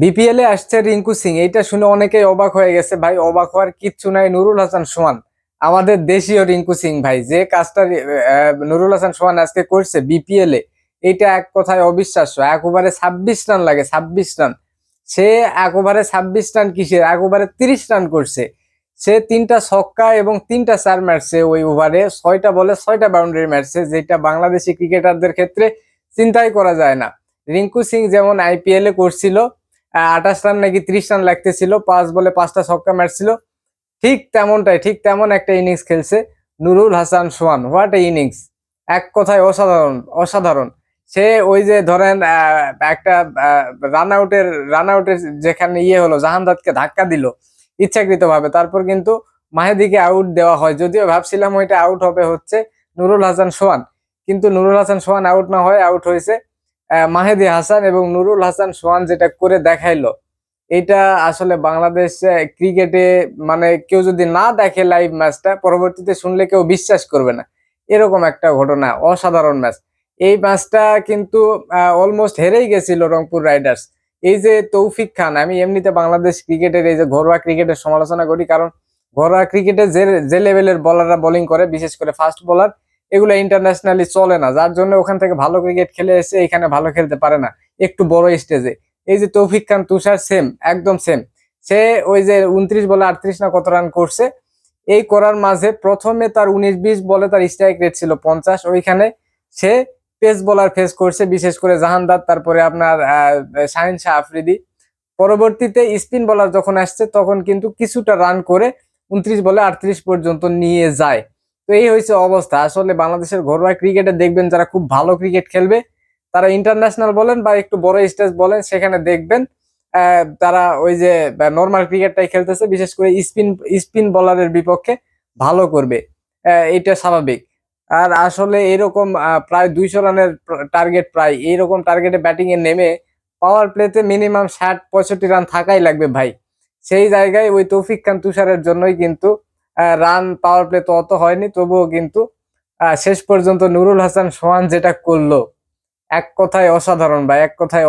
BPL আসছে রিঙ্কু সিং, এইটা শুনে অনেকেই অবাক হয়ে গেছে। ভাই, অবাক হওয়ার কিচ্ছু নাই, নুরুল হাসান সোহান। আমাদের দেশীয় রিঙ্কু সিং ভাই, যে কাজটা নুরুল হাসান সোহান আজকে করছে বিপিএল এটা এক কথায় অবিশ্বাস্য। এক ওভারে ছাব্বিশ রান লাগে, ছাব্বিশ রান। সে এক ওভারে ছাব্বিশ রান কিসের? এক ওভারে তিরিশ রান করছে। সে তিনটা ছক্কা এবং তিনটা চার মারছে ওই ওভারে, ছয়টা বলে ছয়টা বাউন্ডারি মারছে, যেটা বাংলাদেশি ক্রিকেটারদের ক্ষেত্রে চিন্তাই করা যায় না। রিঙ্কু সিং যেমন আইপিএল করছিল আঠাশ রান নাকি ত্রিশ রান লাগতেছিল, পাঁচ বলে পাঁচটা ছক্কা মারছিল। ঠিক তেমনটাই, ঠিক তেমন একটা ইনিংস খেলছে Nurul Hasan Sohan. What a innings এক কথায় অসাধারণ অসাধারণ। সে ওই যে ধরেন একটা রান আউটের রান আউটের যেখানে ইয়ে হলো, জাহানদাদকে ধাক্কা দিল ইচ্ছাকৃত ভাবে তারপর কিন্তু মাহেদিকে আউট দেওয়া হয়। যদিও ভাবছিলাম ওইটা আউট হবে হচ্ছে নুরুল হাসান সোহান। কিন্তু নুরুল হাসান সোহান আউট না হয় আউট হয়েছে। মাহেদি হাসান এবং নুরুল হাসান সোহান যেটা করে দেখাইলো, এটা আসলে বাংলাদেশ ক্রিকেটে মানে কেউ যদি না দেখে লাইভ ম্যাচটা পরবর্তীতে শুনলে কেউ বিশ্বাস করবে না। এরকম একটা ঘটনা, অসাধারণ ম্যাচ এই ম্যাচটা কিন্তু অলমোস্ট হেরেই গেছিল রংপুর রাইডার্স এই যে তৌফিক খান, আমি এমনিতে বাংলাদেশ ক্রিকেটের এই যে ঘরোয়া ক্রিকেটের সমালোচনা করি, কারণ ঘরোয়া ক্রিকেটে যে যে লেভেলের বলাররা বোলিং করে, বিশেষ করে ফাস্ট বোলার এগুলো ইন্টারন্যাশনালি চলে না, যার জন্য ওখান থেকে ভালো ক্রিকেট খেলে এসে এখানে ভালো খেলতে পারে না, একটু বড় স্টেজে এই যে তৌফিক খান, তুষার সেম একদম সেম সে ওই যে উনত্রিশ বলে আটত্রিশ না কত রান করছে, এই করার মাঝে প্রথমে তার উনিশ বিশ বলে তার স্ট্রাইক রেট ছিল পঞ্চাশ, ওইখানে সে পেস বোলার ফেস করছে, বিশেষ করে জাহানদার, তারপরে আপনার শাহিন শাহ আফ্রিদি। পরবর্তীতে স্পিন বলার যখন আসছে, তখন কিন্তু কিছুটা রান করে উনত্রিশ বলে আটত্রিশ পর্যন্ত নিয়ে যায়। তো এই হয়েছে অবস্থা। আসলে বাংলাদেশের ঘরোয়া ক্রিকেটে দেখবেন যারা খুব ভালো ক্রিকেট খেলবে, তারা ইন্টারন্যাশনাল বলেন বা একটু বড় স্টেজ বলেন, সেখানে দেখবেন তারা ওই যে নর্মাল ক্রিকেটটাই খেলতেছে, বিশেষ করে স্পিন স্পিন বলারের বিপক্ষে ভালো করবে। এটা স্বাভাবিক। আর আসলে এরকম প্রায় দুইশো রানের টার্গেট প্রায়, এইরকম টার্গেটে ব্যাটিংয়ে নেমে পাওয়ার প্লেতে মিনিমাম ষাট, পঁয়ষট্টি রান থাকাই লাগবে ভাই। সেই জায়গায় ওই তৌফিক খান তুষারের জন্যই কিন্তু রান পাওয়ার প্লে তো অত হয়নি, তবুও কিন্তু শেষ পর্যন্ত নুরুল হাসান সোহান যেটা করল, এক কথায় অসাধারণ বা এক কথায়